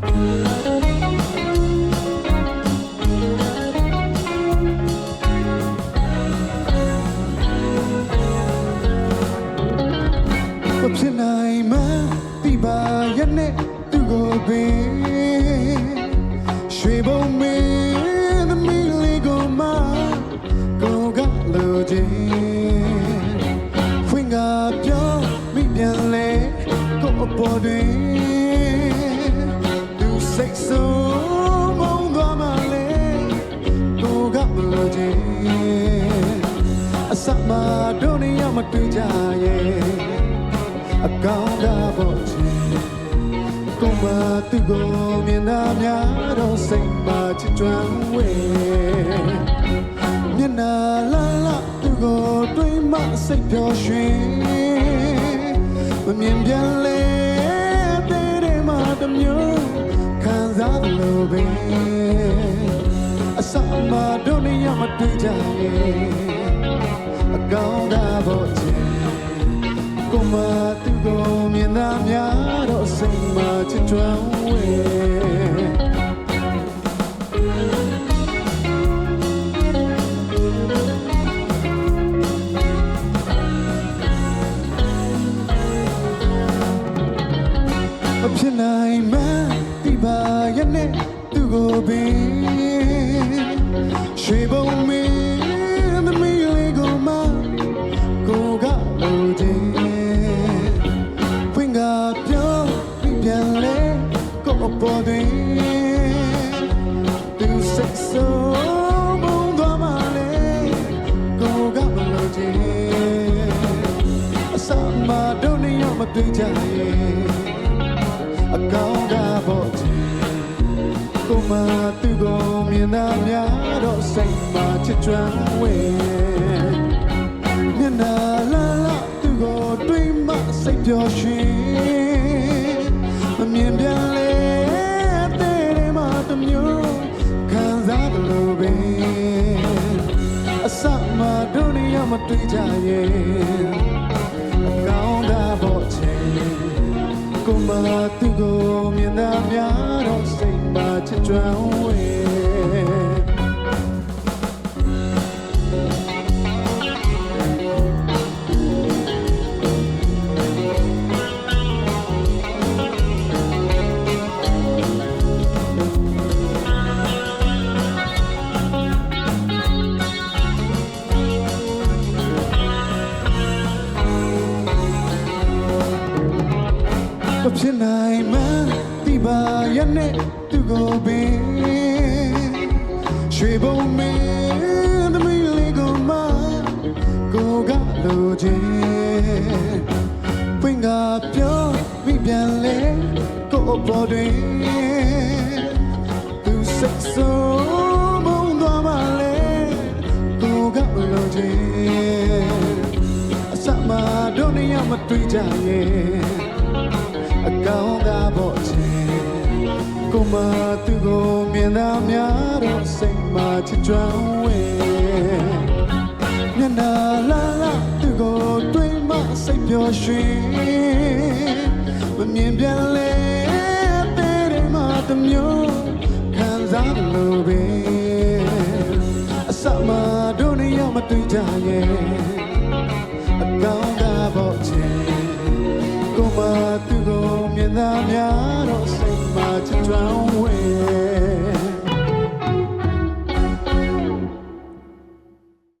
မဖြစ်နိုင်မှတိပါရနဲ့သူကိုပင်ရွှေဘုံမင်းသမီးလေးကိုမကိုကလိုချင်ဖွင့်ကပြောမိပြန်လဲကိုအပေါ်တွင်သူ စိတ်ဆုံးမုန်းသွားမှလဲကိုကလိုချင်အစမတို့နေရမတွေ့ကြရဲ့အကောင်သာပေါ်ချင်ကိုမသူကိုမြင်သာများတော့စိတ်မှာချစ်ကြွမ်းဝဲမျက်နာလာလာသူကိုတွေးမှစိတ်ပျော်ရွှင်မမြင်ပြန်လေ လိုပဲအစမတို့နေရမတွေ့ကြရဲ့အကောင်သာပေါ်ချင်ကိုမသူကိုမြင်သာများတော့စိတ်မှာချစ်ကြွမ်းဝဲမဖြစ်နိုင်မှဒီပါရ နဲ့သူကိုပင်ရွှေဘုံမင်းသမီးလေးကိုမကိုကလိုချင်ဖွင့်ကပြောပြီးပြန်လဲကိုအပေါ်တွင်သူစိတ်ဆုံးမုန်းသွားမှလဲကိုကမလိုချင်အစမတို့နေရမတွေ့ကြရဲ့အကောင်ကပေါ်ချင် ကိုမသူကိုမြင်သာများတော့စိတ်မှာချစ်ကြွမ်းဝဲမျက်နာလာလာသူကိုတွေးမှစိတ်ပျော်ရွှင်မမြင်ပြန်လေတဲ့တဲ့မှာတစ်မျိုးခံစားတယ်လို့ပဲအစမှတို့နေရမတွေ့ကြရဲ့အကောင်းတာပေါ်ချင်ကိုမသူကိုမြင်သာများတော့စိတ် မှာချစ်ကြွမ်းဝဲမဖြစ် နိုင်မှဒီပါရနဲ့သူကိုပင်ရွှေဘုံမင်းသမီးလေးကိုမကိုကလိုချင်ဖွင့်ကပြောမိပြန်လဲကိုအပေါ်တွင်သူစိတ်ဆုံးမုန်းသွားမှလဲကိုကလိုချင်အစမတို့နေရမတွေ့ကြရဲ့ ကိုမသူကိုမြင်သာများတော့စိတ်မှာချစ်ကြွမ်းဝဲမျက်နာလာလာသူကိုတွေးမှစိတ်ပျော်ရွှင်မမြင်ပြန်လေတဲ့တဲ့မှာတစ်မျိုးခံစားလို့ပဲအစမတို့နေရမတွေ့ကြရဲ့ ကိုမ